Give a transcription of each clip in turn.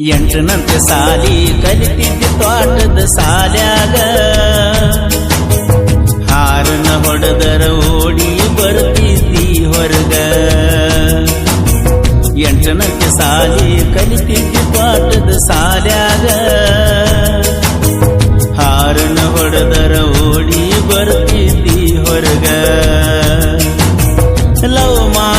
ಎಂಟನಂತೆ ಸಾಲಿ ಕಲಿತಿದ್ದು ತೋಟದ ಸಾಲ್ಯಾಗ. ಹಾರನ ಹೊಡೆದರ ಓಡಿ ಬರ್ತಿದ್ದಿ ಹೊರಗ. ಎಂಟನಂತೆ ಸಾಲಿ ಕಲಿತಿದ್ದು ತೋಟದ ಸಾಲ್ಯಾಗ. ಹಾರನ ಹೊಡೆದರ ಓಡಿ ಬರುತ್ತಿದ್ದಿ ಹೊರಗ. ಲವ್ ಮಾಡಿದಿ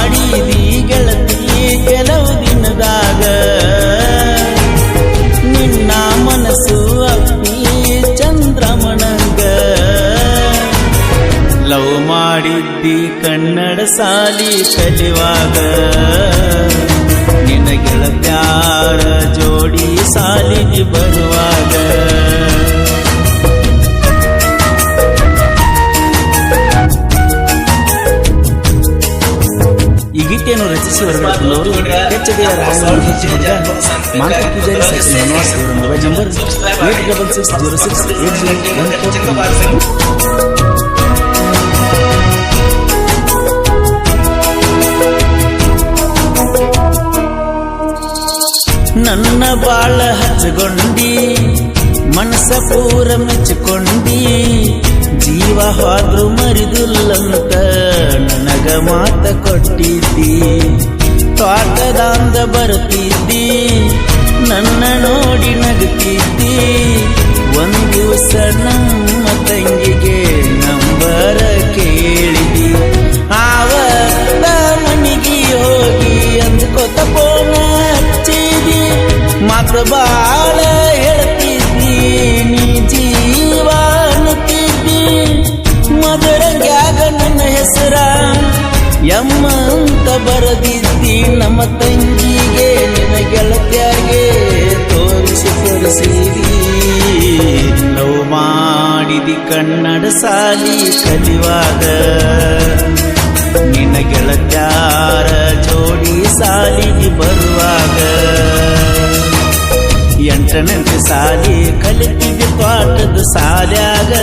ಮಾಡಿದ್ದಿ ಕನ್ನಡ ಸಾಲಿ ಕಲಿವಾಗ ನಿನ ಗೆಳತ್ಯಾರ ಜೋಡಿ ಸಾಲಿಗೆ ಬರುವಾಗ. ಈ ಗೀತೆಯನ್ನು ರಚಿಸಿ ಹೊರಗಡೆಯವರು Mantha Pujari number eight double six zero six eight zero one four. ನನ್ನ ಬಾಳ ಹಚ್ಚಗೊಂಡಿ ಮನಸ ಪೂರ ಮೆಚ್ಚಿಕೊಂಡಿ, ಜೀವ ಹಾದ್ರು ಮರಿದುಲ್ಲಂತ ನನಗ ಮಾತ ಕೊಟ್ಟಿದ್ದಿ. ತೋಟದಾಂದ ಬರುತ್ತಿದ್ದಿ, ನನ್ನ ಬಾಳ ಹೇಳ್ತಿದ್ದಿ, ನೀ ಜೀವ ಅನ್ನುತ್ತಿದ್ದಿ ಮದರಂಗ್ಯಾಗ ನನ್ನ ಹೆಸರ ಎಮ್ಮ ಅಂತ ಬರದಿದ್ದಿ. ನಮ್ಮ ತಂಗಿಗೆ ನಿನ್ನ ಗೆಳತ್ಯಾಗೆ ತೋರಿಸಿ ತೋರಿಸಿದಿ ನೋವು ಮಾಡಿದಿ ಕನ್ನಡ ಸಾಲಿ ಕಲಿವಾಗ. ನಿನ್ನ ಗೆಳತ್ಯಾರ ಜೋಡಿ ಸಾಲಿಗೆ ಬರುವಾಗ. ಎಂಟನಂತೆ ಸಾಲಿ ಕಲಿತಿದ್ದೆ ಪಾಠದ ಸಾಲ್ಯಾಗ.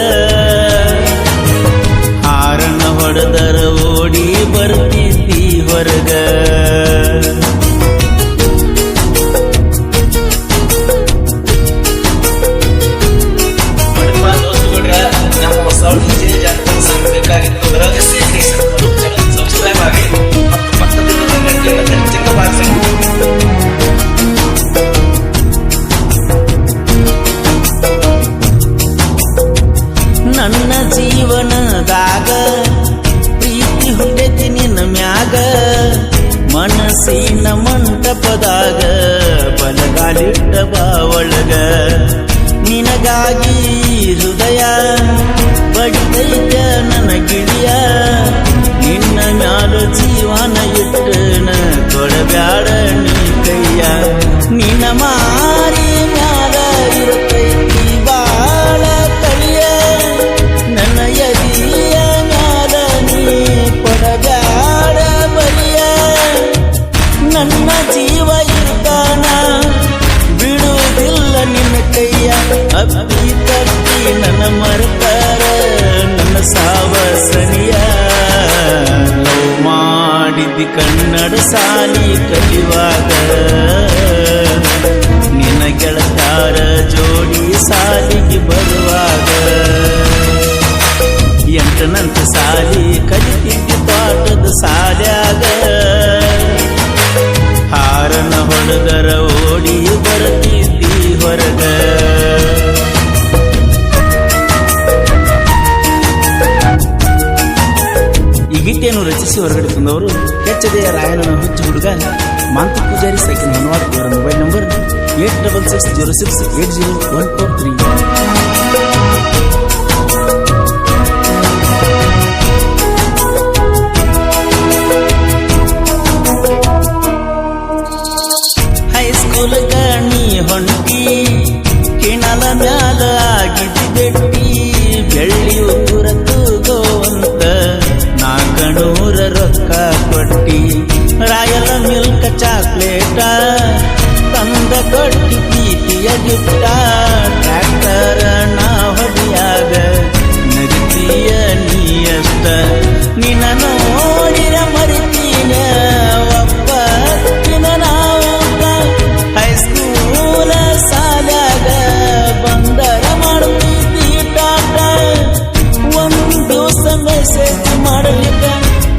ಹಾರನ ಹೊಡೆದರ ಓಡಿ ಬರ್ತಿದ್ದಿ ಹೊರಗ. ನಿನಗಾಗಿ ಹೃದಯ ಬಡಿದೈತ ನನ್ನ ಗಿಳಿಯ ನಿನ್ನ ಮ್ಯಾಲ ಜೀವನ ಮಾಡಿದ್ದಿ ಕನ್ನಡ ಸಾಲಿ ಕಲಿವಾಗ ನಿನ್ನ ಗೆಳತಾರ ಜೋಡಿ ಸಾಲಿಗೆ ಬರುವಾಗ ಎಂಟನಂತ ಸಾಲಿ ಕಲಿತಿದ್ದಿ ಪಾಠದ ಸಾಲ್ಯಾಗ. ಹಾರನ ಹೊಡೆದರ ಓಡಿ ಬರತಿದ್ದಿ ಹೊರಗ. ಈ ಗೀತೆಯನ್ನು ರಚಿಸಿ ಹೊರಗಡೆ ತಂದವರು ಕೆಚ್ಚದೆಯ ರಾಯಣ್ಣನ ಹುಚ್ಚು ಹುಡುಗ ಮಾಂತ ಪೂಜಾರಿ ಸೈಕಲ್ ಹೊನವಾಡ್ ಇವರ mobile number eight double six zero six eight zero one four three ನಿನ್ನ ನೋಡಿರ ಮರಿತೀನ ಒಬ್ಬ ನಿನ್ನ ನಾವೊಬ್ಬ ಹೈಸ್ಕೂಲ ಸಾಲಾಗ ಬಂದರ ಮಾಡುತ್ತೀ ಒಂದು ಮೆಸೇಜ್ ಮಾಡಲಿಕ್ಕ.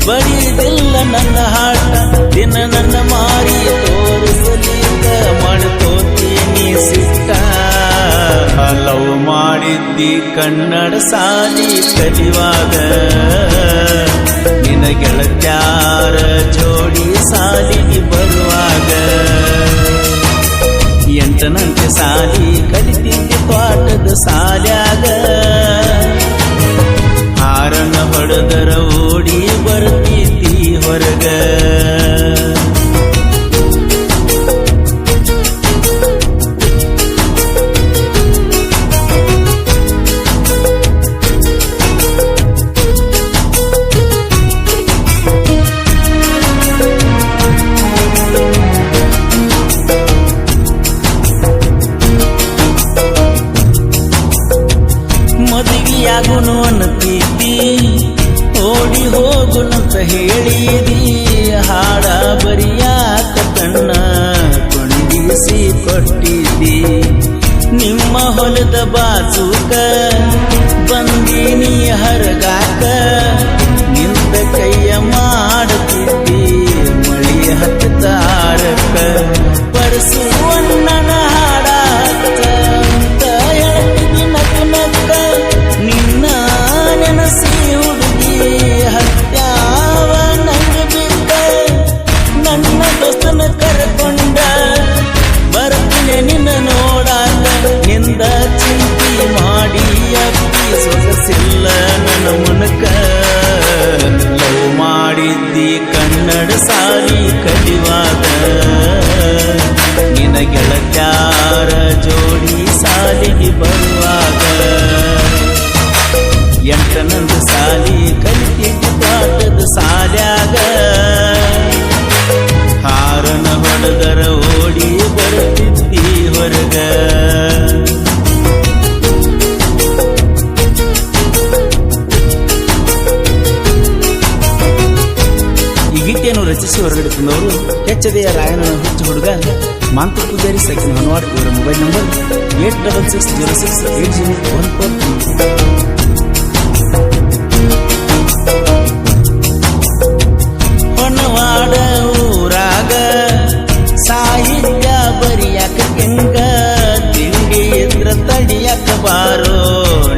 ಬಡಿದಿಲ್ಲ ನನ್ನ ಹಾಟ ದಿನ ನನ್ನ ಮಾರಿ ತೋರಿಸಲಿಕ್ಕ. ಮಾಡ್ಕೋತೀನಿ ಸಿಟ್ಟ. ಲವ್ ಮಾಡಿದ್ದಿ ಕನ್ನಡ ಸಾಲಿ ಕಲಿವಾಗ. ನಿನ ಗೆಳತ್ಯಾರ ಜೋಡಿ ಸಾಲಿಗೆ ಬರುವಾಗ. ಎಂಟನಂತೆ ಸಾಲಿ ಮದುವೆಯಾಗುನು ಅನ್ನತಿದ್ದಿ ಓಡಿ ಹೋಗುನಂತ ಹೇಳಿದಿ, ಹಾಡ ಬರಿಯಾಕ ತನ್ನ ಕೊಂಡಿಸಿ ಕೊಟ್ಟಿದ್ದಿ. ನಿಮ್ಮ ಹೊಲದ ಬಾಸುಕ, ಬಂದೀನಿ ಹರಗಾಕ ನಿಂತ ಕೈಯ ಮಾಡುತ್ತಿದ್ದಿ ಮಳಿ ಹತ್ತಾರಕ ಪರಸುವಣ್ಣನ ಕೆಚ್ಚದೆಯ ರಾಯನ ಹುಚ್ಚು ಹುಡುಗ ಮಾಂತ ಪೂಜಾರಿ ಸೆಕೆಂಡ್ ಹನುವಾರ್ ಇವರ mobile number eight double six zero six eight zero one four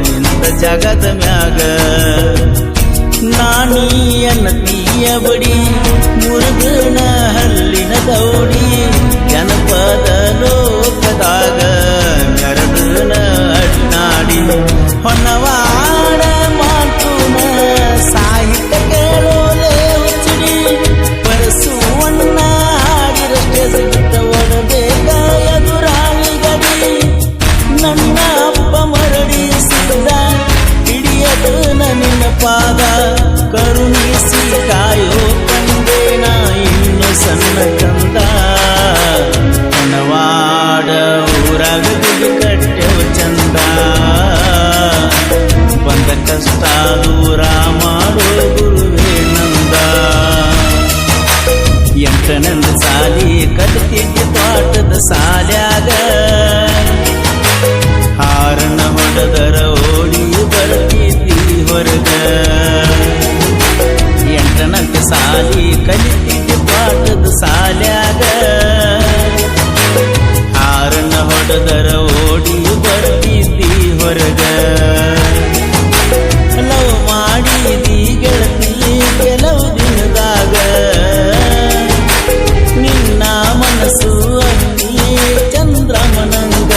ನಿಂತ ಜಗದ ಮ್ಯಾಗ. ನಾನಿಯನ್ನ ತೀಯ ಬಡಿ ಊರಾಗ ಗುಡಿ ಕಟ್ಟೆವು ಚಂದ. ಬಂದ ಕಷ್ಟ ದೂರ ಮಾಡೋ ಗುರುವೇ ನಂದ. ಎಂಟನಂದ ಸಾಲಿ ಕಲಿತಿದ್ದ ಪಾಠದ ಸಾಲ್ಯಾಗ. ಹಾರನ ಹೊಡೆದರ ಓಡಿ ಬರ್ತಿದ್ದಿ ಹೊರಗ. ಎಂಟನಂತೆ ಸಾಲಿ ಕಲಿತಿದ್ದ ಹೊರಗ ಲವ್ ಮಾಡಿದಿ ಗೆಳತಿ ಕೆಲವು ದಿನದಾಗ. ನಿನ್ನ ಮನಸ್ಸು ಅಗ್ನಿ ಚಂದ್ರಮನಂಗ.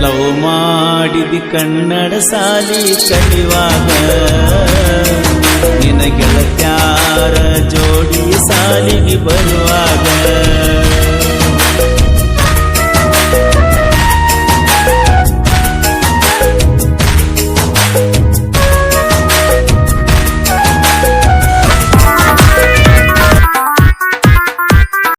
ಲವ್ ಮಾಡಿದಿ ಕನ್ನಡ ಸಾಲಿ ಕಲಿವಾಗ. ನಿನ ಗೆಳತ್ಯಾರ ಜೋಡಿ ಸಾಲಿಗೆ ಬರುವಾಗ